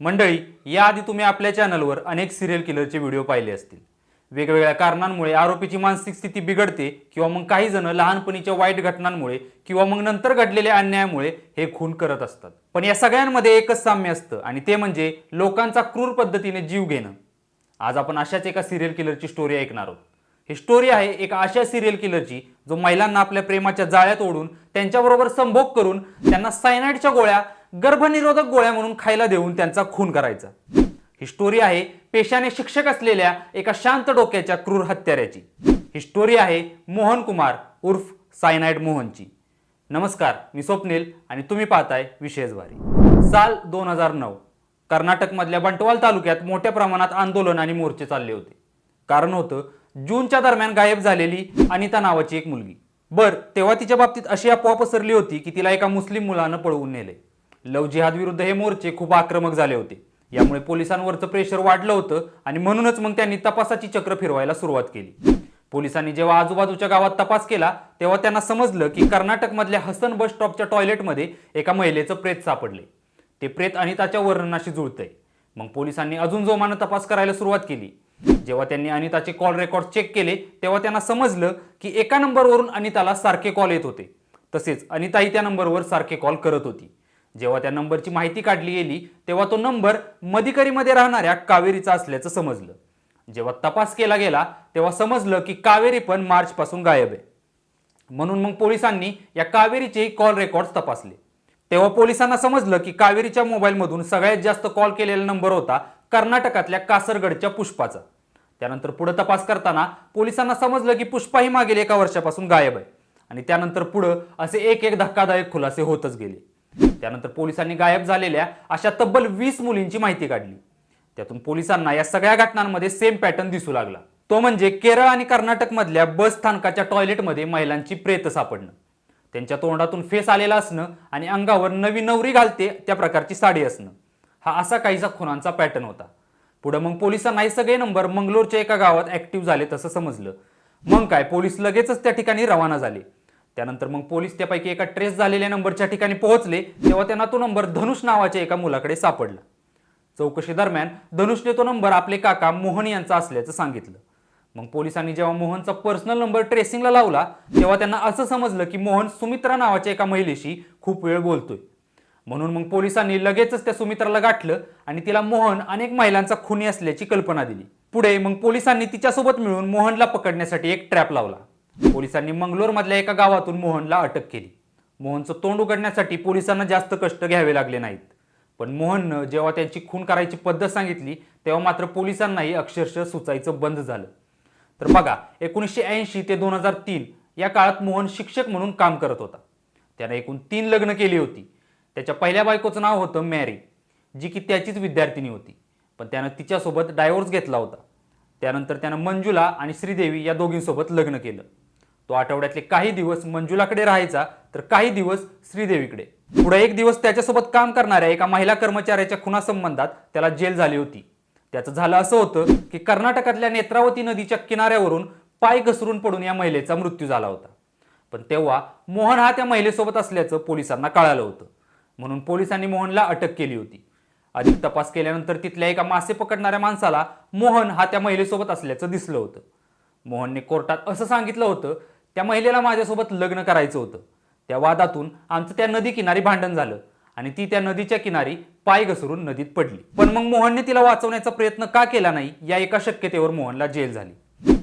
मंडळी याआधी तुम्ही आपल्या चॅनलवर अनेक सिरियल किलरचे व्हिडिओ पाहिले असतील. वेगवेगळ्या कारणांमुळे आरोपीची मानसिक स्थिती बिघडते किंवा मग काही जण लहानपणीच्या वाईट घटनांमुळे किंवा मग नंतर घडलेल्या अन्यायामुळे हे खून करत असतात. पण या सगळ्यांमध्ये एकच साम्य असतं आणि ते म्हणजे लोकांचा क्रूर पद्धतीने जीव घेणं. आज आपण अशाच एका सिरियल किलरची स्टोरी ऐकणार आहोत. ही स्टोरी आहे एका अशा सिरियल किलरची जो महिलांना आपल्या प्रेमाच्या जाळ्यात ओढून त्यांच्याबरोबर संभोग करून त्यांना सायनाईडच्या गोळ्या गर्भनिरोधक गोळ्या म्हणून खायला देऊन त्यांचा खून करायचा. ही स्टोरी आहे पेशाने शिक्षक असलेल्या एका शांत डोक्याच्या क्रूर हत्याऱ्याची. ही स्टोरी आहे मोहन कुमार उर्फ सायनाईड मोहनची. नमस्कार मी स्वप्नील आणि तुम्ही पाहताय विशेष भारी साल दोन हजार नऊ कर्नाटकमधल्या बंटवाल तालुक्यात मोठ्या प्रमाणात आंदोलन आणि मोर्चे चालले होते. कारण होतं जूनच्या दरम्यान गायब झालेली अनिता नावाची एक मुलगी. बर तेव्हा तिच्या बाबतीत अशी अफवा पसरली होती की तिला एका मुस्लिम मुलानं पळवून नेले लव जिहाद विरुद्ध हे मोर्चे खूप आक्रमक झाले होते. यामुळे पोलिसांवरचं प्रेशर वाढलं होतं आणि म्हणूनच मग त्यांनी तपासाची चक्र फिरवायला सुरुवात केली. पोलिसांनी जेव्हा आजूबाजूच्या गावात तपास केला तेव्हा त्यांना समजलं की कर्नाटकमधल्या हसन बस स्टॉपच्या टॉयलेटमध्ये एका महिलेचं प्रेत सापडले. ते प्रेत अनिताच्या वर्णनाशी जुळतंय. मग पोलिसांनी अजून जोमानं तपास करायला सुरुवात केली. जेव्हा त्यांनी अनिताचे कॉल रेकॉर्ड चेक केले तेव्हा त्यांना समजलं की एका नंबरवरून अनिताला सारखे कॉल येत होते. तसेच अनिताही त्या नंबरवर सारखे कॉल करत होती. जेव्हा त्या नंबरची माहिती काढली गेली तेव्हा तो नंबर मधिकरीमध्ये राहणाऱ्या कावेरीचा असल्याचं समजलं. जेव्हा तपास केला गेला तेव्हा समजलं की कावेरी पण मार्चपासून गायब आहे. म्हणून मग पोलिसांनी या कावेरीचे कॉल रेकॉर्ड्स तपासले. तेव्हा पोलिसांना समजलं की कावेरीच्या मोबाईलमधून सगळ्यात जास्त कॉल केलेला नंबर होता कर्नाटकातल्या कासरगडच्या पुष्पाचा. त्यानंतर पुढे तपास करताना पोलिसांना समजलं की पुष्पा ही मागील एका वर्षापासून गायब आहे. आणि त्यानंतर पुढं असे एक एक धक्कादायक खुलासे होतच गेले. त्यानंतर पोलिसांनी गायब झालेल्या अशा तब्बल वीस मुलींची माहिती काढली. त्यातून पोलिसांना या सगळ्या घटनांमध्ये सेम पॅटर्न दिसू लागला. तो म्हणजे केरळ आणि कर्नाटकमधल्या बस स्थानकाच्या टॉयलेटमध्ये महिलांची प्रेत सापडणं. त्यांच्या तोंडातून फेस आलेला असणं आणि अंगावर नवी नवरी घालते त्या प्रकारची साडी असणं. हा असा काहीसा खुनांचा पॅटर्न होता. पुढे मग पोलिसांना हे सगळे नंबर मंगलोरच्या एका गावात ऍक्टिव्ह झाले तसं समजलं. मग काय पोलीस लगेचच त्या ठिकाणी रवाना झाले. त्यानंतर मग पोलीस त्यापैकी एका ट्रेस झालेल्या नंबरच्या ठिकाणी पोहोचले तेव्हा त्यांना तो नंबर धनुष नावाच्या एका मुलाकडे सापडला. चौकशी दरम्यान धनुषने तो नंबर आपले काका मोहन यांचा असल्याचं सांगितलं. मग पोलिसांनी जेव्हा मोहनचा पर्सनल नंबर ट्रेसिंगला लावला तेव्हा त्यांना असं समजलं की मोहन सुमित्रा नावाच्या एका महिलेशी खूप वेळ बोलतोय. म्हणून मग पोलिसांनी लगेचच त्या सुमित्राला गाठलं आणि तिला मोहन अनेक महिलांचा खुनी असल्याची कल्पना दिली. पुढे मग पोलिसांनी तिच्यासोबत मिळून मोहनला पकडण्यासाठी एक ट्रॅप लावला. पोलिसांनी मंगलोरमधल्या एका गावातून मोहनला अटक केली. मोहनचं तोंड उघडण्यासाठी पोलिसांना जास्त कष्ट घ्यावे लागले नाहीत. पण मोहननं जेव्हा त्यांची खून करायची पद्धत सांगितली तेव्हा मात्र पोलिसांनाही अक्षरशः सुचायचं बंद झालं. तर बघा एकोणीसशे ऐंशी ते दोन हजार तीन या काळात मोहन शिक्षक म्हणून काम करत होता. त्यानं एकूण तीन लग्न केली होती. त्याच्या पहिल्या बायकोचं नाव होतं मॅरी जी की त्याचीच विद्यार्थिनी होती. पण त्यानं तिच्यासोबत डायव्होर्स घेतला होता. त्यानंतर त्यानं मंजुला आणि श्रीदेवी या दोघींसोबत लग्न केलं. तो आठवड्यातले काही दिवस मंजुलाकडे राहायचा तर काही दिवस श्रीदेवीकडे. पुढे एक दिवस त्याच्यासोबत काम करणाऱ्या एका महिला कर्मचाऱ्याच्या खुनासंबंधात त्याला जेल झाली होती. त्याचं झालं असं होतं की कर्नाटकातल्या नेत्रावती नदीच्या किनाऱ्यावरून पाय घसरून पडून या महिलेचा मृत्यू झाला होता. पण तेव्हा मोहन हा त्या महिलेसोबत असल्याचं पोलिसांना कळालं होतं. म्हणून पोलिसांनी मोहनला अटक केली होती. अधिक तपास केल्यानंतर तिथल्या एका मासे पकडणाऱ्या माणसाला मोहन हा त्या महिलेसोबत असल्याचं दिसलं होतं. मोहनने कोर्टात असं सांगितलं होतं त्या महिलेला माझ्यासोबत लग्न करायचं होतं. त्या वादातून आमचं त्या नदी किनारी भांडण झालं आणि ती त्या नदीच्या किनारी पाय घसरून नदीत पडली. पण मग मोहनने तिला वाचवण्याचा प्रयत्न का केला नाही या एका शक्यतेवर मोहनला जेल झाली.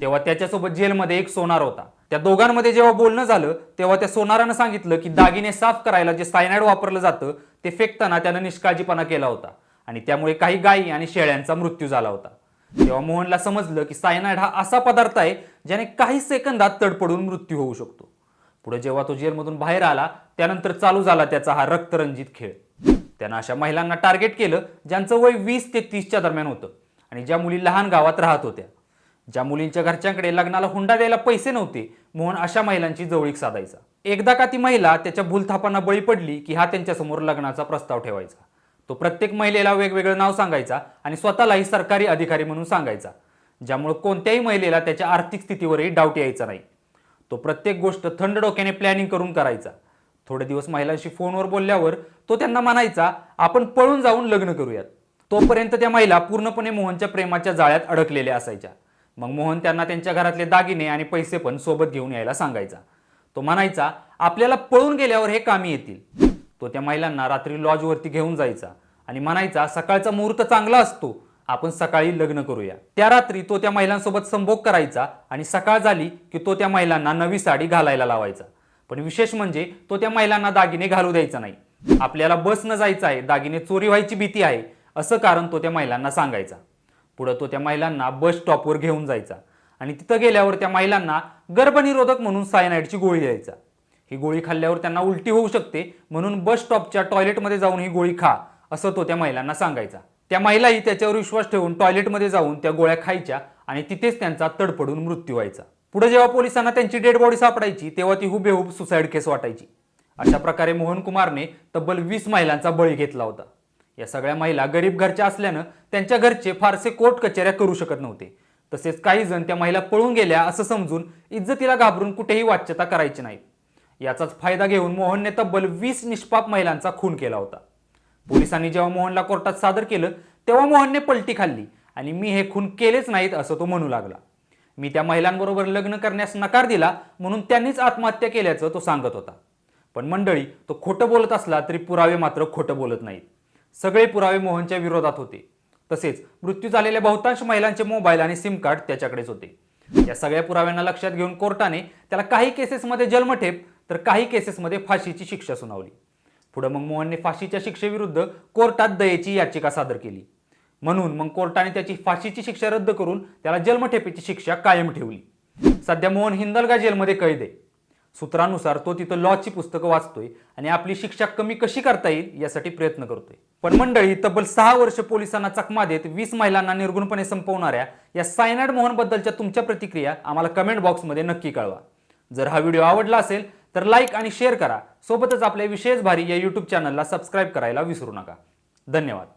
तेव्हा त्याच्यासोबत जेलमध्ये एक सोनार होता. त्या दोघांमध्ये जेव्हा बोलणं झालं तेव्हा त्या सोनारानं सांगितलं की दागिने साफ करायला जे सायनाइड वापरलं जातं ते फेकताना त्यानं निष्काळजीपणा केला होता. आणि त्यामुळे काही गायी आणि शेळ्यांचा मृत्यू झाला होता. तेव्हा मोहनला समजलं की सायनाइड हा असा पदार्थ आहे ज्याने काही सेकंदात तडपडून मृत्यू होऊ शकतो. पुढे जेव्हा तो जेलमधून बाहेर आला त्यानंतर चालू झाला त्याचा हा रक्तरंजित खेळ. त्यानं अशा महिलांना टार्गेट केलं ज्यांचं वय वीस ते तीसच्या दरम्यान होतं आणि ज्या मुली लहान गावात राहत होत्या. ज्या मुलींच्या घरच्यांकडे लग्नाला हुंडा द्यायला पैसे नव्हते मोहन अशा महिलांची जवळीक साधायचा. एकदा का ती महिला त्याच्या भूलथापांना बळी पडली की हा त्यांच्यासमोर लग्नाचा प्रस्ताव ठेवायचा. तो प्रत्येक महिलेला वेगवेगळं नाव सांगायचा आणि स्वतःलाही सरकारी अधिकारी म्हणून सांगायचा. ज्यामुळे कोणत्याही महिलेला त्याच्या आर्थिक स्थितीवरही डाऊट यायचा नाही. तो प्रत्येक गोष्ट थंड डोक्याने प्लॅनिंग करून करायचा. थोडे दिवस महिलांशी फोनवर बोलल्यावर तो त्यांना म्हणायचा आपण पळून जाऊन लग्न करूयात. तोपर्यंत त्या महिला पूर्णपणे मोहनच्या प्रेमाच्या जाळ्यात अडकलेल्या असायच्या. मग मोहन त्यांना त्यांच्या घरातले दागिने आणि पैसे पण सोबत घेऊन यायला सांगायचा. तो म्हणायचा आपल्याला पळून गेल्यावर हे कामी येतील. तो त्या महिलांना रात्री लॉजवरती घेऊन जायचा आणि म्हणायचा सकाळचा मुहूर्त चांगला असतो आपण सकाळी लग्न करूया. त्या रात्री तो त्या महिलांसोबत संभोग करायचा आणि सकाळ झाली की तो त्या महिलांना नवी साडी घालायला लावायचा. पण विशेष म्हणजे तो त्या महिलांना दागिने घालू द्यायचा नाही. आपल्याला बसनं जायचं आहे दागिने चोरी व्हायची भीती आहे असं कारण तो त्या महिलांना सांगायचा. पुढं तो त्या महिलांना बस स्टॉपवर घेऊन जायचा आणि तिथं गेल्यावर त्या महिलांना गर्भनिरोधक म्हणून सायनाईडची गोळी द्यायचा. ही गोळी खाल्ल्यावर त्यांना उलटी होऊ शकते. म्हणून बस स्टॉपच्या टॉयलेटमध्ये जाऊन ही गोळी खा असं तो त्या महिलांना सांगायचा. त्या महिलाही त्याच्यावर विश्वास ठेवून टॉयलेटमध्ये जाऊन त्या गोळ्या खायच्या आणि तिथेच त्यांचा तडपडून मृत्यू व्हायचा. पुढे जेव्हा पोलिसांना त्यांची डेड बॉडी सापडायची तेव्हा ती हुबेहूब सुसाईड केस वाटायची. अशा प्रकारे मोहन कुमारने तब्बल वीस महिलांचा बळी घेतला होता. या सगळ्या महिला गरीब घरच्या असल्यानं त्यांच्या घरचे फारसे कोर्ट कचेऱ्या करू शकत नव्हते. तसेच काही जण त्या महिला पळून गेल्या असं समजून इज्जतीला घाबरून कुठेही वाच्यता करायची नाही. याचाच फायदा घेऊन मोहनने तब्बल वीस निष्पाप महिलांचा खून केला होता. पोलिसांनी जेव्हा मोहनला कोर्टात सादर केलं तेव्हा मोहनने पलटी खाल्ली आणि मी हे खून केलेच नाहीत असं तो म्हणू लागला. मी त्या महिलांबरोबर लग्न करण्यास नकार दिला म्हणून त्यांनीच आत्महत्या केल्याचं तो सांगत होता. पण मंडळी तो खोटं बोलत असला तरी पुरावे मात्र खोटं बोलत नाहीत. सगळे पुरावे मोहनच्या विरोधात होते. तसेच मृत्यू झालेल्या बहुतांश महिलांचे मोबाईल आणि सिम कार्ड त्याच्याकडेच होते. या सगळ्या पुराव्यांना लक्षात घेऊन कोर्टाने त्याला काही केसेसमध्ये जन्मठेप तर काही केसेसमध्ये फाशीची शिक्षा सुनावली. पुढे मग मोहनने फाशीच्या शिक्षेविरुद्ध कोर्टात दयेची याचिका सादर केली. म्हणून मग कोर्टाने त्याची फाशीची शिक्षा रद्द करून त्याला जन्मठेपेची शिक्षा कायम ठेवली. सध्या मोहन हिंदलगा जेलमध्ये कैद आहे. सूत्रानुसार तो तिथं लॉची पुस्तकं वाचतोय आणि आपली शिक्षा कमी कशी करता येईल यासाठी प्रयत्न करतोय. पण मंडळी तब्बल सहा वर्ष पोलिसांना चकमा देत वीस महिलांना निर्गुणपणे संपवणाऱ्या या सायनाड मोहन बद्दलच्या तुमच्या प्रतिक्रिया आम्हाला कमेंट बॉक्समध्ये नक्की कळवा. जर हा व्हिडिओ आवडला असेल तर लाईक आणि शेअर करा. सोबतच आपल्या विशेष भारी या यूट्यूब चॅनलला सबस्क्राईब करायला विसरू नका. धन्यवाद.